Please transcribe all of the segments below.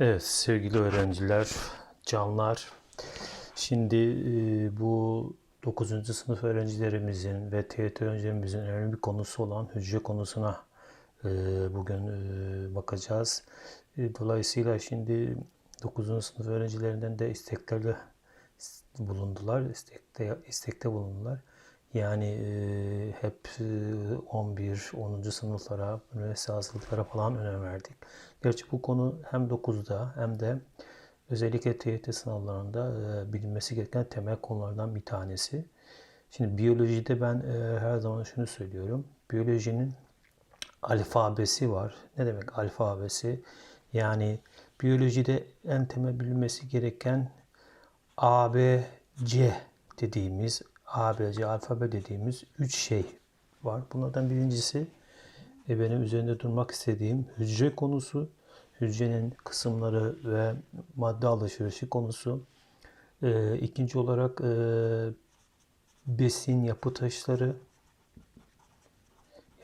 Evet sevgili öğrenciler, canlar. Şimdi e, bu 9. sınıf öğrencilerimizin ve TYT öğrencilerimizin önemli bir konusu olan hücre konusuna e, bugün e, bakacağız. E, dolayısıyla şimdi 9. sınıf öğrencilerinden de isteklerle bulundular, istekte, istekte bulundular. Yani e, hep e, 11, 10. sınıflara, üniversite hazırlıklara falan önem verdik. Gerçi bu konu hem 9'da hem de özellikle TYT sınavlarında e, bilinmesi gereken temel konulardan bir tanesi. Şimdi biyolojide ben e, her zaman şunu söylüyorum. Biyolojinin alfabesi var. Ne demek alfabesi? Yani biyolojide en temel bilinmesi gereken A, B, C dediğimiz A, B, C alfabe dediğimiz üç şey var. Bunlardan birincisi e, benim üzerinde durmak istediğim hücre konusu, hücrenin kısımları ve madde alışverişi konusu. E, ikinci olarak e, besin yapı taşları.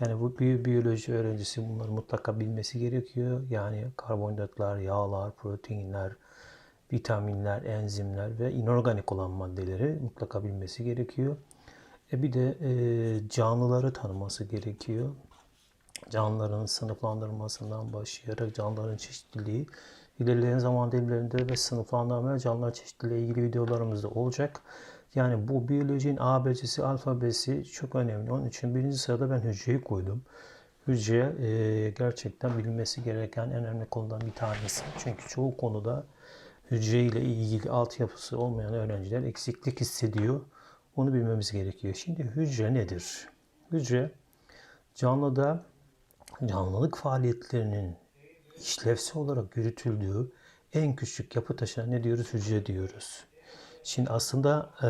Yani bu bir biyoloji öğrencisi bunları mutlaka bilmesi gerekiyor. Yani karbonhidratlar, yağlar, proteinler, vitaminler, enzimler ve inorganik olan maddeleri mutlaka bilmesi gerekiyor. E bir de e, canlıları tanıması gerekiyor. Canlıların sınıflandırılmasından başlayarak canlıların çeşitliliği ilerleyen zaman dilimlerinde ve sınıflandırma ve canlılar çeşitliliği ilgili videolarımız da olacak. Yani bu biyolojinin ABC'si, alfabesi çok önemli. Onun için birinci sırada ben hücreyi koydum. Hücre e, gerçekten bilinmesi gereken en önemli konudan bir tanesi. Çünkü çoğu konuda hücre ile ilgili altyapısı olmayan öğrenciler eksiklik hissediyor. Onu bilmemiz gerekiyor. Şimdi hücre nedir? Hücre canlıda canlılık faaliyetlerinin işlevsel olarak yürütüldüğü en küçük yapı taşına ne diyoruz? Hücre diyoruz. Şimdi aslında e,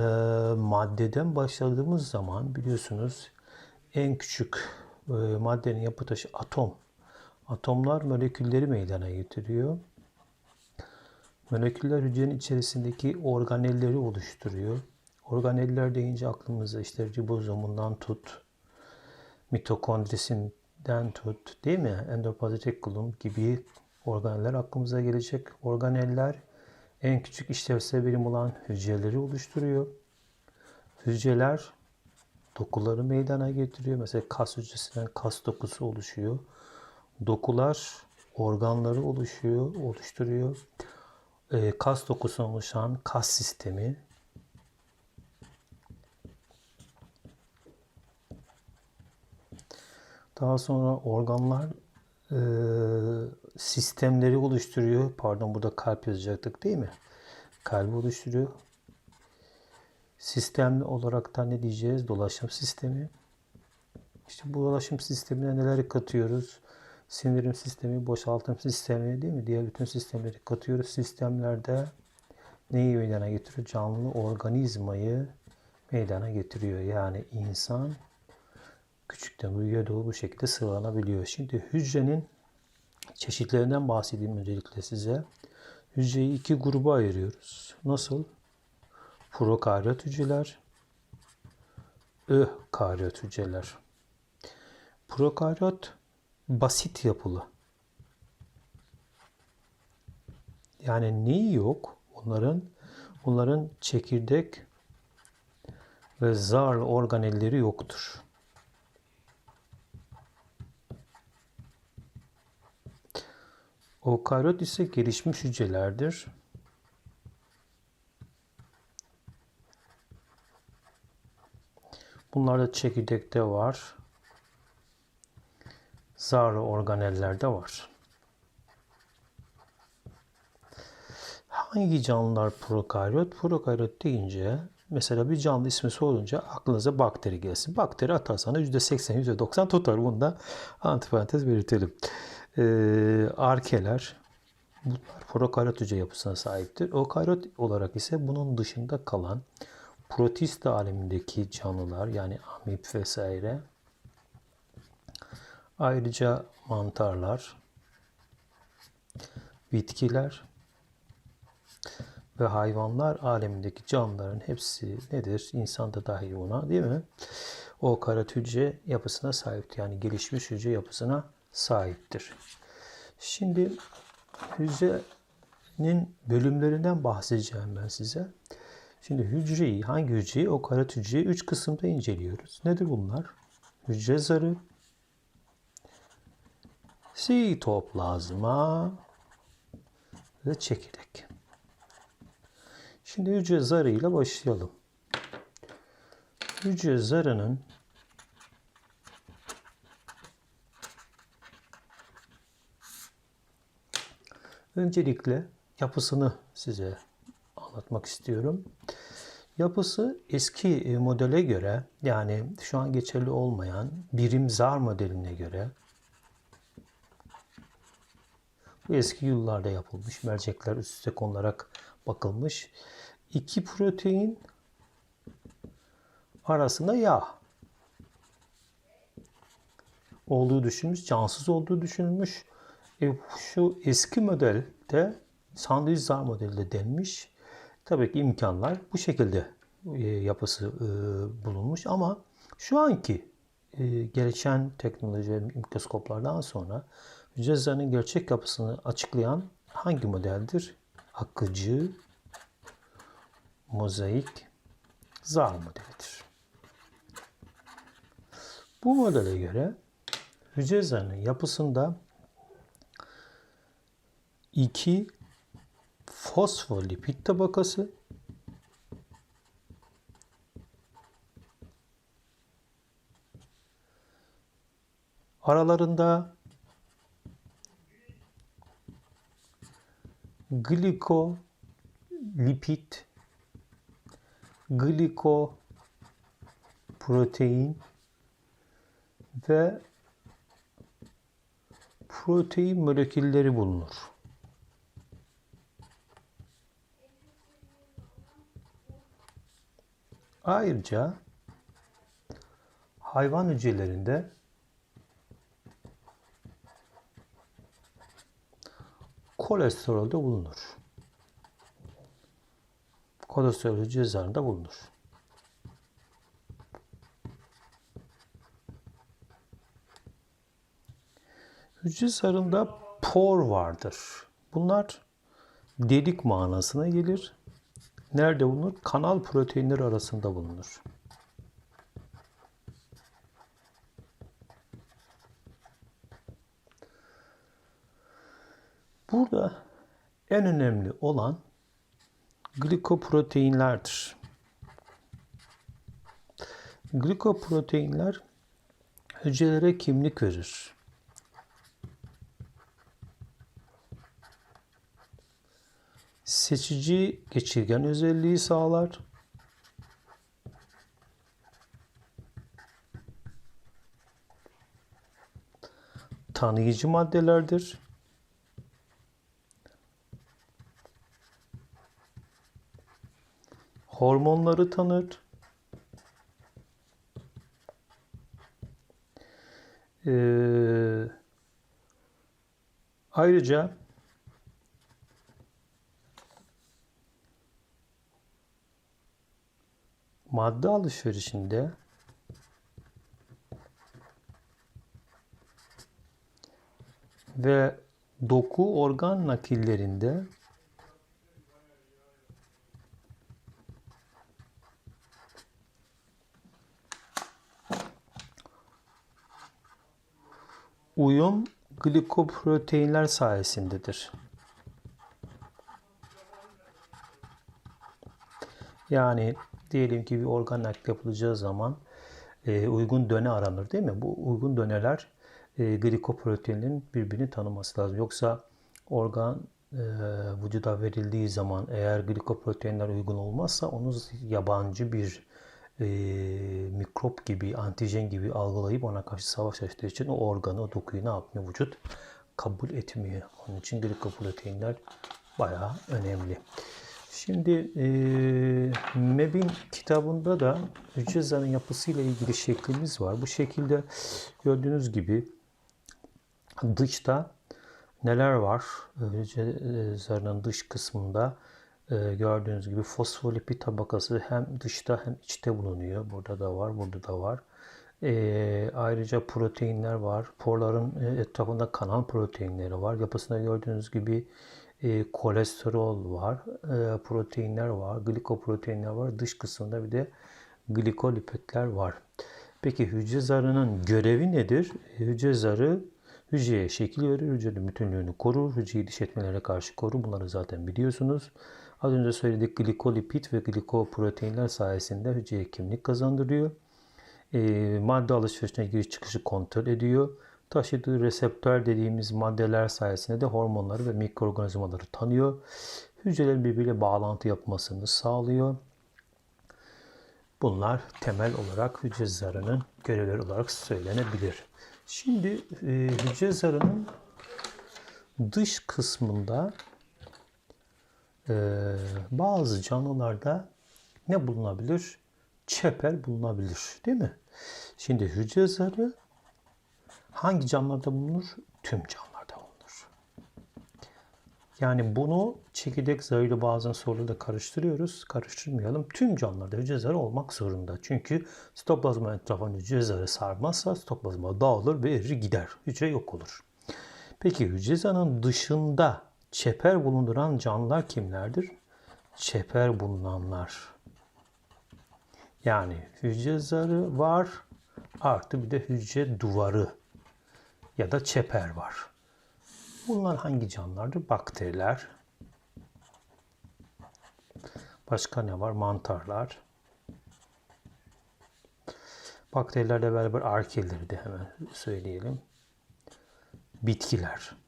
maddeden başladığımız zaman biliyorsunuz en küçük e, maddenin yapı taşı atom. Atomlar molekülleri meydana getiriyor. Moleküller hücrenin içerisindeki organelleri oluşturuyor. Organeller deyince aklımıza işte ribozomundan tut, mitokondrisinden tut, değil mi? Endopazetekulum gibi organeller aklımıza gelecek. Organeller en küçük işlevsel birim olan hücreleri oluşturuyor. Hücreler dokuları meydana getiriyor. Mesela kas hücresinden kas dokusu oluşuyor. Dokular organları oluşuyor, oluşturuyor. Ee, kas dokusundan oluşan kas sistemi daha sonra organlar e, sistemleri oluşturuyor. Pardon burada kalp yazacaktık değil mi? Kalbi oluşturuyor. Sistem olarak da ne diyeceğiz? Dolaşım sistemi. İşte bu dolaşım sistemine neler katıyoruz? Sindirim sistemi, boşaltım sistemi değil mi? Diğer bütün sistemleri katıyoruz. Sistemlerde neyi meydana getiriyor? Canlı organizmayı meydana getiriyor. Yani insan küçükten büyüğe doğru bu şekilde sıralanabiliyor. Şimdi hücrenin çeşitlerinden bahsedeyim öncelikle size. Hücreyi iki gruba ayırıyoruz. Nasıl? Prokaryot hücreler, ökaryot hücreler. Prokaryot basit yapılı. Yani neyi yok? Onların onların çekirdek ve zarlı organelleri yoktur. Okaryot ise gelişmiş hücrelerdir. Bunlarda çekirdekte var. Zarlı organellerde var. Hangi canlılar prokaryot? Prokaryot deyince mesela bir canlı ismi sorunca aklınıza bakteri gelsin. Bakteri atarsanız %80, %90 tutar. Bunu da antiparantez belirtelim. Ee, arkeler bunlar prokaryot hücre yapısına sahiptir. Okaryot olarak ise bunun dışında kalan protist alemindeki canlılar yani amip vesaire ayrıca mantarlar, bitkiler ve hayvanlar alemindeki canlıların hepsi nedir? İnsan da dahil buna değil mi? O karat hücre yapısına sahiptir. Yani gelişmiş hücre yapısına sahiptir. Şimdi hücre hücrenin bölümlerinden bahsedeceğim ben size. Şimdi hücreyi, hangi hücreyi? O karat hücreyi 3 kısımda inceliyoruz. Nedir bunlar? Hücre zarı, sitoplazma ve çekirdek. Şimdi hücre zarıyla başlayalım. Hücre zarının öncelikle yapısını size anlatmak istiyorum. Yapısı eski e, modele göre yani şu an geçerli olmayan birim zar modeline göre bu eski yıllarda yapılmış mercekler üst üste konularak bakılmış. İki protein arasında yağ olduğu düşünülmüş, cansız olduğu düşünülmüş. E, şu eski modelde sandviç zar modelde denmiş. Tabii ki imkanlar bu şekilde e, yapısı e, bulunmuş ama şu anki e, gelişen teknoloji ve mikroskoplardan sonra hücre zarının gerçek yapısını açıklayan hangi modeldir? Akıcı, mozaik, zar modelidir. Bu modele göre hücre zarının yapısında iki fosfolipid tabakası aralarında glikolipid glikoprotein ve protein molekülleri bulunur. Ayrıca hayvan hücrelerinde kolesterol de bulunur. Kolesterol hücre zarında bulunur. Hücre zarında por vardır. Bunlar delik manasına gelir. Nerede bulunur? Kanal proteinleri arasında bulunur. Burada en önemli olan glikoproteinlerdir. Glikoproteinler hücrelere kimlik verir. seçici geçirgen özelliği sağlar. Tanıyıcı maddelerdir. Hormonları tanır. Ee, ayrıca madde alışverişinde ve doku organ nakillerinde uyum glikoproteinler sayesindedir. Yani Diyelim ki bir organ nakli yapılacağı zaman e, uygun döne aranır değil mi? Bu uygun döneler e, glikoproteinlerin birbirini tanıması lazım. Yoksa organ e, vücuda verildiği zaman eğer glikoproteinler uygun olmazsa onu yabancı bir e, mikrop gibi, antijen gibi algılayıp ona karşı savaş açtığı için o organı, o dokuyu ne yapmıyor vücut? Kabul etmiyor. Onun için glikoproteinler bayağı önemli. Şimdi e, MEB'in kitabında da hücre zarının yapısıyla ilgili şeklimiz var. Bu şekilde gördüğünüz gibi dışta neler var? Hücre zarının dış kısmında e, gördüğünüz gibi fosfolipid tabakası hem dışta hem içte bulunuyor. Burada da var, burada da var. E, ayrıca proteinler var. Porların etrafında kanal proteinleri var. Yapısında gördüğünüz gibi e, kolesterol var, e, proteinler var, glikoproteinler var. Dış kısmında bir de glikolipidler var. Peki hücre zarının görevi nedir? Hücre zarı hücreye şekil verir, hücrenin bütünlüğünü korur, hücreyi dış etmelere karşı korur. Bunları zaten biliyorsunuz. Az önce söyledik glikolipid ve glikoproteinler sayesinde hücreye kimlik kazandırıyor. E, madde alışverişine giriş çıkışı kontrol ediyor. Taşıdığı reseptör dediğimiz maddeler sayesinde de hormonları ve mikroorganizmaları tanıyor. Hücrelerin birbiriyle bağlantı yapmasını sağlıyor. Bunlar temel olarak hücre zarının görevleri olarak söylenebilir. Şimdi e, hücre zarının dış kısmında bazı canlılarda ne bulunabilir? Çeper bulunabilir değil mi? Şimdi hücre zarı hangi canlılarda bulunur? Tüm canlılarda bulunur. Yani bunu çekirdek zarıyla bazen sorularda karıştırıyoruz. Karıştırmayalım. Tüm canlılarda hücre zarı olmak zorunda. Çünkü sitoplazma etrafında hücre zarı sarmazsa sitoplazma dağılır ve erir gider. Hücre yok olur. Peki hücre zarının dışında çeper bulunduran canlılar kimlerdir? Çeper bulunanlar. Yani hücre zarı var artı bir de hücre duvarı ya da çeper var. Bunlar hangi canlılardır? Bakteriler. Başka ne var? Mantarlar. Bakterilerle beraber arkeleri de hemen söyleyelim. Bitkiler.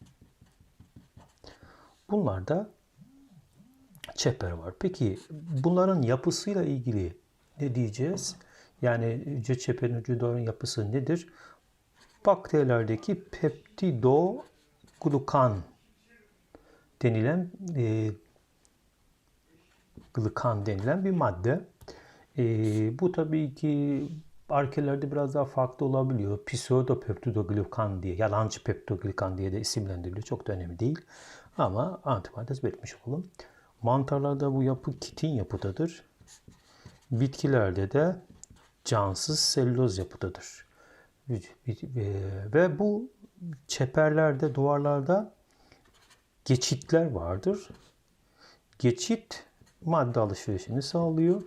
Bunlarda çeper var. Peki bunların yapısıyla ilgili ne diyeceğiz? Yani hücre çeperin hücre duvarın yapısı nedir? Bakterilerdeki peptidoglukan denilen e, glikan denilen bir madde. E, bu tabii ki arkelerde biraz daha farklı olabiliyor. Pseudopeptidoglukan diye, yalancı peptidoglikan diye de isimlendiriliyor. Çok da önemli değil. Ama antiparantez belirtmiş olalım. Mantarlarda bu yapı kitin yapıdadır. Bitkilerde de cansız selüloz yapıdadır. Ve bu çeperlerde, duvarlarda geçitler vardır. Geçit madde alışverişini sağlıyor.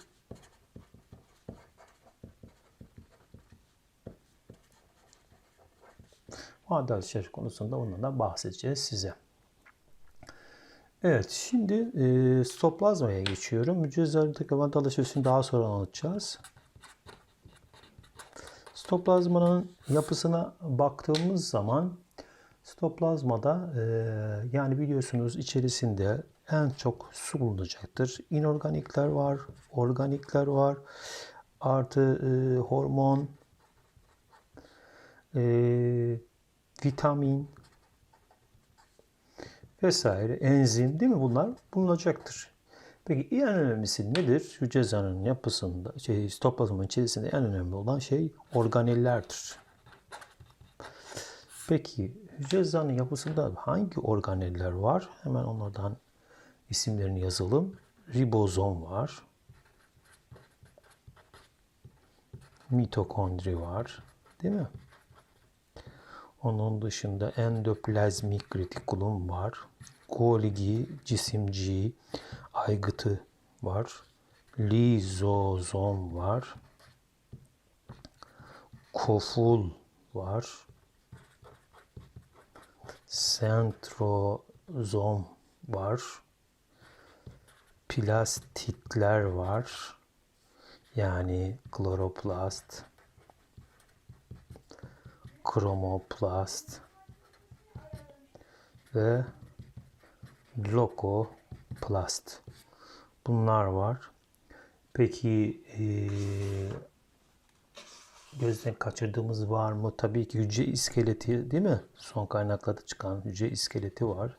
Madde alışveriş konusunda ondan da bahsedeceğiz size. Evet, şimdi e, stoplazmaya geçiyorum. Zarındaki madde alışverişini daha sonra anlatacağız. Stoplazmanın yapısına baktığımız zaman stoplazmada e, yani biliyorsunuz içerisinde en çok su bulunacaktır. İnorganikler var, organikler var, artı e, hormon, e, vitamin vesaire, enzim değil mi bunlar bulunacaktır. Peki en önemlisi nedir? Hücre zarının yapısında, şey, sitoplazmanın içerisinde en önemli olan şey organellerdir. Peki hücre zarının yapısında hangi organeller var? Hemen onlardan isimlerini yazalım. Ribozom var. Mitokondri var. Değil mi? Onun dışında endoplazmik retikulum var. Golgi, cisimci, aygıtı var. Lizozom var. Koful var. Sentrozom var. Plastitler var. Yani kloroplast, kromoplast ve lokoplast. Bunlar var. Peki ee, gözden kaçırdığımız var mı? Tabii ki hücre iskeleti değil mi? Son kaynaklarda çıkan hücre iskeleti var.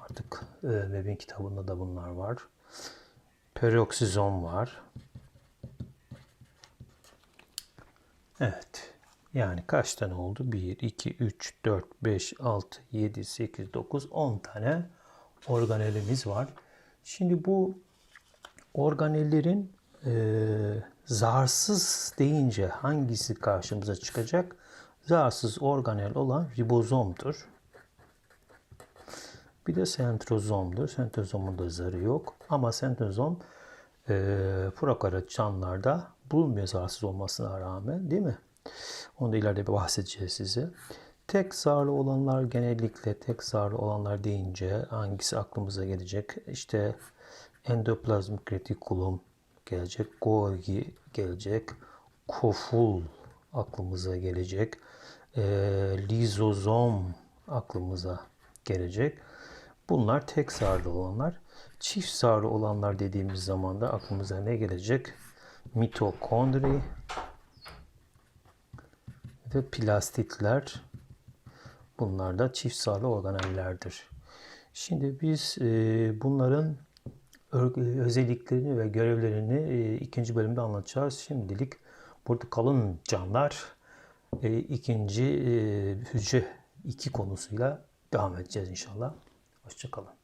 Artık e, Web'in kitabında da bunlar var. Peroksizom var. Evet. Yani kaç tane oldu? 1, 2, 3, 4, 5, 6, 7, 8, 9, 10 tane organelimiz var. Şimdi bu organellerin e, zarsız deyince hangisi karşımıza çıkacak? Zarsız organel olan ribozomdur. Bir de sentrozomdur. Sentrozomun da zarı yok. Ama sentrozom e, prokaryot canlılarda bulunmuyor zararsız olmasına rağmen değil mi? Onu da ileride bir bahsedeceğiz size. Tek zarlı olanlar genellikle tek zarlı olanlar deyince hangisi aklımıza gelecek? İşte endoplazmik retikulum gelecek, Golgi gelecek, koful aklımıza gelecek, e, lizozom aklımıza gelecek. Bunlar tek zarlı olanlar. Çift zarlı olanlar dediğimiz zaman da aklımıza ne gelecek? Mitokondri ve plastitler. Bunlar da çift zarlı organellerdir. Şimdi biz e, bunların özelliklerini ve görevlerini e, ikinci bölümde anlatacağız. Şimdilik burada kalın canlar e, ikinci hücre iki konusuyla devam edeceğiz inşallah. Hoşçakalın.